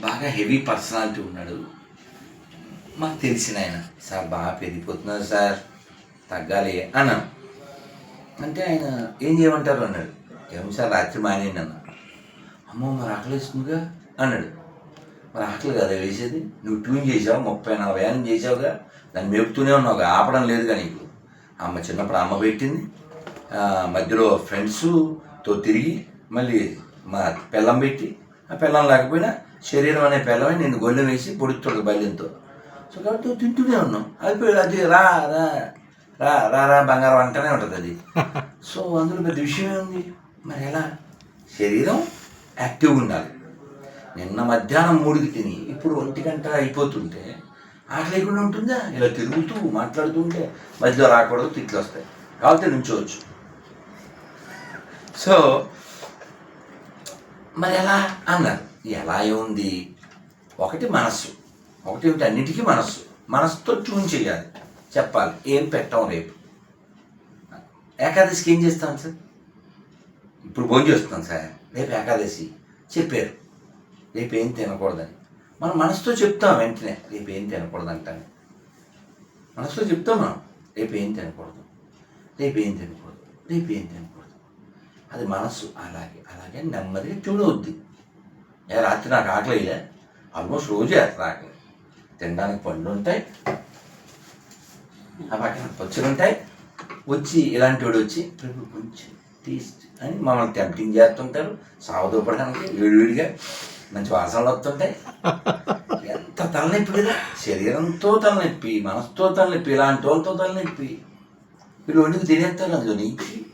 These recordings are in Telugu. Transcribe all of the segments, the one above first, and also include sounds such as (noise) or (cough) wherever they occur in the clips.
బాగా హెవీ పర్సనాలిటీ ఉన్నాడు. మాకు తెలిసిన ఆయన. సార్ బాగా పెరిగిపోతున్నారు సార్. తగ్గాలి అన్నాను. అంటే ఆయన ఏం చేయమంటారు? అన్నాడు. ఏమో సార్ రాత్రి మానేయండి అన్న. అమ్మో మరి ఆకలి వేస్తుందిగా? అన్నాడు. మరి ఆకలి కదా వేసేది? నువ్వు ట్యూన్ చేసావు ముప్పై నలభై ఏళ్ళు చేసావుగా. దాన్ని మేపుతూనే ఉన్నావు ఆపడం లేదుగా నీకు అమ్మ చిన్నప్పుడు అమ్మ పెట్టింది. మధ్యలో ఫ్రెండ్స్తో తిరిగి మళ్ళీ మా పిల్లం పెట్టి ఆ పిల్లం లేకపోయినా శరీరం అనే పిల్లమే నేను గొల్లెం వేసి పొడుస్తుంది బల్యంతో సో కాబట్టి తింటూనే ఉన్నావు. అది అది రా రా రా రా రా బంగారం అంటూనే ఉంటుంది అది. (laughs) సో అందులో పెద్ద విషయం ఏముంది? మరి ఎలా? శరీరం యాక్టివ్గా ఉండాలి. నిన్న మధ్యాహ్నం మూడుకి తిని ఇప్పుడు ఒంటి గంట అయిపోతుంటే ఆకలి లేకుండా ఉంటుందా? ఇలా తిరుగుతూ మాట్లాడుతుంటే మధ్యలో రాకూడదు తిట్లు వస్తాయి. కాబట్టి నుంచోవచ్చు. సో మరి ఎలా? అన్నారు. ఎలా ఉంది ఒకటి మనస్సు. ఒకటి అన్నిటికీ మనస్సు. మనస్సుతో ట్యూన్ చేయాలి. చెప్పాలి. ఏం పెట్టాం రేపు? ఏకాదశికి ఏం చేస్తాం సార్? ఇప్పుడు భోజనం చేస్తున్నాం సార్. రేపు ఏకాదశి. చెప్పారు. రేపు ఏం తినకూడదని. మనం మనసుతో చెప్తాం వెంటనే. రేపు ఏం తినకూడదు అంటాను మనసుతో చెప్తాం మనం. రేపు ఏం తినకూడదు. రేపు ఏం తినకూడదు. రేపు ఏం తినకూడదు. అది మనస్సు. అలాగే అలాగే నెమ్మదిగా ట్యూన్ అవుద్ది. నేను రాత్రి నాకు ఆకలి అయ్యలే ఆల్మోస్ట్ రోజు వేస్తాను ఆకలి. తినడానికి పండ్లు ఉంటాయి. ఆ పక్కన పచ్చులు ఉంటాయి. వచ్చి ఇలాంటి వాడు వచ్చి ప్రభు కొంచెం టేస్ట్ అని మమ్మల్ని టెంప్టింగ్ చేస్తుంటారు సావదూపడానికి వేడివేడిగా మంచి వాసనలు వస్తుంటాయి. ఎంత తలనొప్పి కదా. శరీరంతో తలనొప్పి మనసుతో తలనొప్పి ఇలాంటి వాళ్ళతో తలనొప్పి. వీళ్ళు వండుకు తినేస్తారు అందులో నీకి.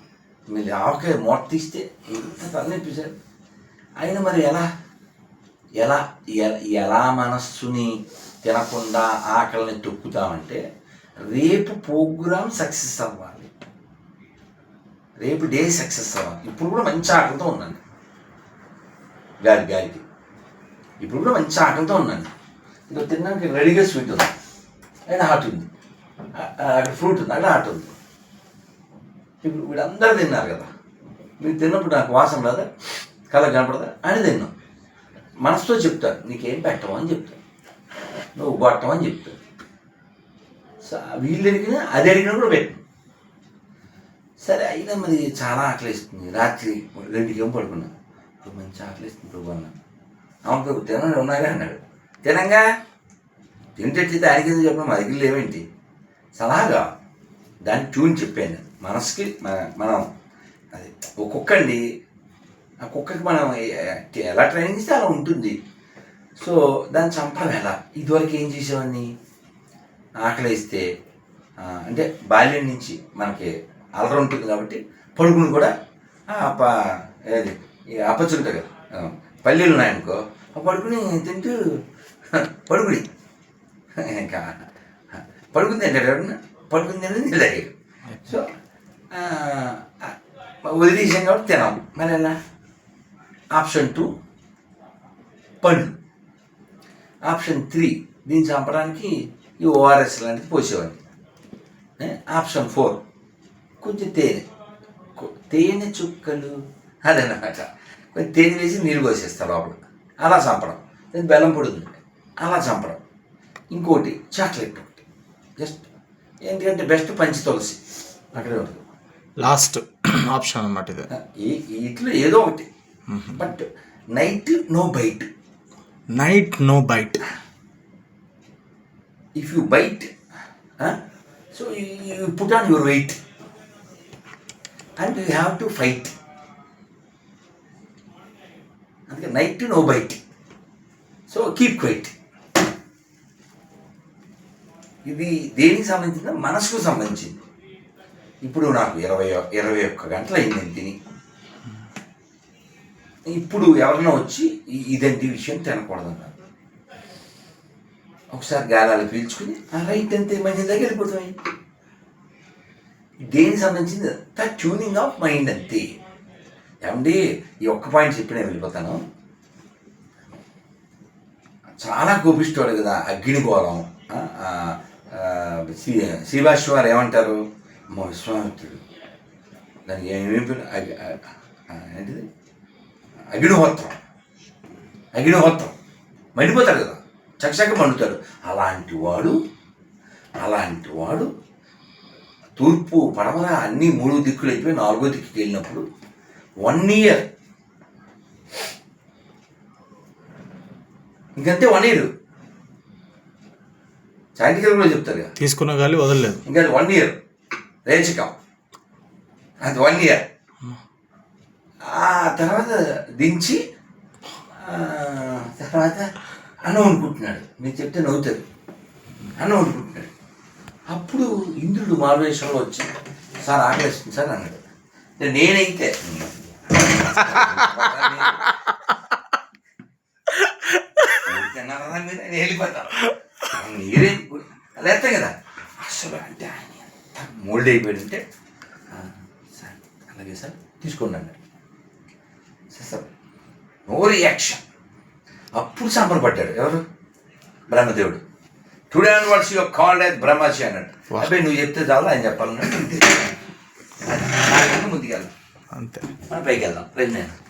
మీరు ఆవకాయ మూట తీస్తే ఎంత తలనొప్పి సార్. అయినా మరి ఎలా? ఎలా ఎలా మనస్సుని తినకుండా ఆకలిని తొక్కుతామంటే రేపు ప్రోగ్రామ్ సక్సెస్ అవ్వాలి. రేపు డే సక్సెస్ అవ్వాలి. ఇప్పుడు కూడా మంచి ఆకలితో ఉన్నాను గారి గాలికి. ఇప్పుడు కూడా మంచి ఆకలితో ఉన్నాను ఇక తిన్నాక రెడీగా స్వీట్ ఉంది. అక్కడ హాట్ ఉంది. ఆ- అక్కడ ఫ్రూట్ ఉంది. అక్కడ హాట్ ఉంది. ఇప్పుడు వీళ్ళందరూ తిన్నారు కదా. మీరు తిన్నప్పుడు నాకు వాసన రాదా? కళ కనపడదా? అని తిన్నాం. మనసుతో చెప్తారు. నీకేం పెట్టవు అని చెప్తారు. నువ్వు కొట్టం అని చెప్తారు. వీళ్ళు అడిగినా అది అడిగినా కూడా పెట్టు సరే అయినా మరి చాలా ఆకలిస్తుంది రాత్రి రెండు ఏం పడుకున్నా? ఇప్పుడు మంచి ఆకలిస్తుంది ప్రభు అన్నా. అవును తినండి ఉన్నాగా అన్నాడు. తినంగా? తింటే అడిగింది చెప్పడం మా దగ్గర లేవేంటి సలహాగా? దాన్ని ట్యూన్ చెప్పాను. మనసుకి మన- మనం అది ఒక కుక్క అండి ఆ కుక్కకి మనం ఎలా ట్రైనింగ్ ఇస్తే అలా ఉంటుంది. సో దాన్ని చంపడం ఎలా ఇదివరకు ఏం చేసేవాడిని? ఆకలిస్తే అంటే బాల్యం నుంచి మనకి అలర ఉంటుంది కాబట్టి పడుకుని కూడా ఆ ఏది అప్పచ్చు ఉంటుంది కదా పల్లీలు ఉన్నాయనుకో ఆ పడుకుని తింటూ పడుకుని. ఇంకా పడుకుని తింటాడు ఎవరన్నా? పడుకుని తినడం తింటాడు సో వదిలేసాం కాబట్టి తినాం మరి ఎలా? ఆప్షన్ టూ పండ్లు ఆప్షన్ త్రీ దీన్ని చంపడానికి ఈ ఓఆర్ఎస్ లాంటిది పోసేవాడిని? ఆప్షన్ ఫోర్ కొంచెం తేనె. తేనె చుక్కలు. అదనమాట కొంచెం తేనె వేసి నీళ్ళు పోసేస్తారు లోపల. అలా చంపడం. బెల్లం పొడి ఉంది అలా చంపడం. ఇంకోటి చాక్లెట్ ఒకటి. జస్ట్ ఏంటంటే బెస్ట్ పంచి తులసి. అక్కడే ఉంటుంది లాస్ట్ ఆప్షన్ అన్నమాట ఇది. ఇట్లో ఏదో ఒకటి. But night no bite night no bite bite, huh, so you, you put on your weight. And you have to fight. అందుకే night no bite so keep quiet ఇది దేనికి సంబంధించిన మనసుకు సంబంధించింది. ఇప్పుడు నాకు ఇరవై ఇరవై ఒక్క గంటలు అయింది తిని. ఇప్పుడు ఎవరన్నా వచ్చి "ఇ- ఇదంటి విషయం తినకూడదన్నారు ఒకసారి గాలాలు పీల్చుకుని ఆ రైట్ అంతే మంచి దగ్గర వెళ్ళిపోతాయి దేనికి సంబంధించింది? ద ట్యూనింగ్ ఆఫ్ మైండ్ అంతే. ఏమండి ఈ ఒక్క పాయింట్ చెప్పి నేను వెళ్ళిపోతాను. చాలా కోపిస్తాడు కదా అగ్నిగోళం శ్రీ శ్రీభాష్య వారు ఏమంటారు? మా విశ్వామిత్రుడు దానికి ఏమేమి ఏంటిది? అగ్నిహోత్రం అగ్నిహోత్రం మండిపోతాడు కదా. చకచక మండుతాడు. అలాంటి వాడు అలాంటి వాడు తూర్పు పడమర అన్ని మూడు దిక్కులు అయిపోయి నాలుగో దిక్కుకి వెళ్ళినప్పుడు వన్ ఇయర్ ఇంకంతే వన్ ఇయర్ సైంటిఫిక్ కూడా చెప్తారు కదా. తీసుకున్న గాలి వదలలేదు. ఇంకా వన్ ఇయర్ రేచకం. అది వన్ ఇయర్ ఆ తర్వాత దించి తర్వాత అన్నం అనుకుంటున్నాడు మీరు చెప్తే నవ్వుతారు. అన్నం అనుకుంటున్నాడు అప్పుడు ఇంద్రుడు మారువేషంలో వచ్చి సార్ ఆకలిస్తుంది సార్ అన్నాడు. నేనైతే ఊరికన్నారా మీరు? నేను వెళ్ళిపోతాను. మీరే అలా కదా. అసలు అంటే ఆయన ఎంత మోల్డ్ అయిపోయాడు అంటే సార్ అలాగే సార్ తీసుకోండి అన్నాడు. Sir no reaction. అప్పుడు సంబరపడ్డాడు ఎవరు? బ్రహ్మదేవుడు. Today and what's your called as Brahmarshi అన్నాడు. అబ్బాయి నువ్వు చెప్తే చాలు ఆయన చెప్పాలన్నాడు ముందుకెళ్దాం. అంతే. మనం పైకి వెళ్దాం. రండి నేను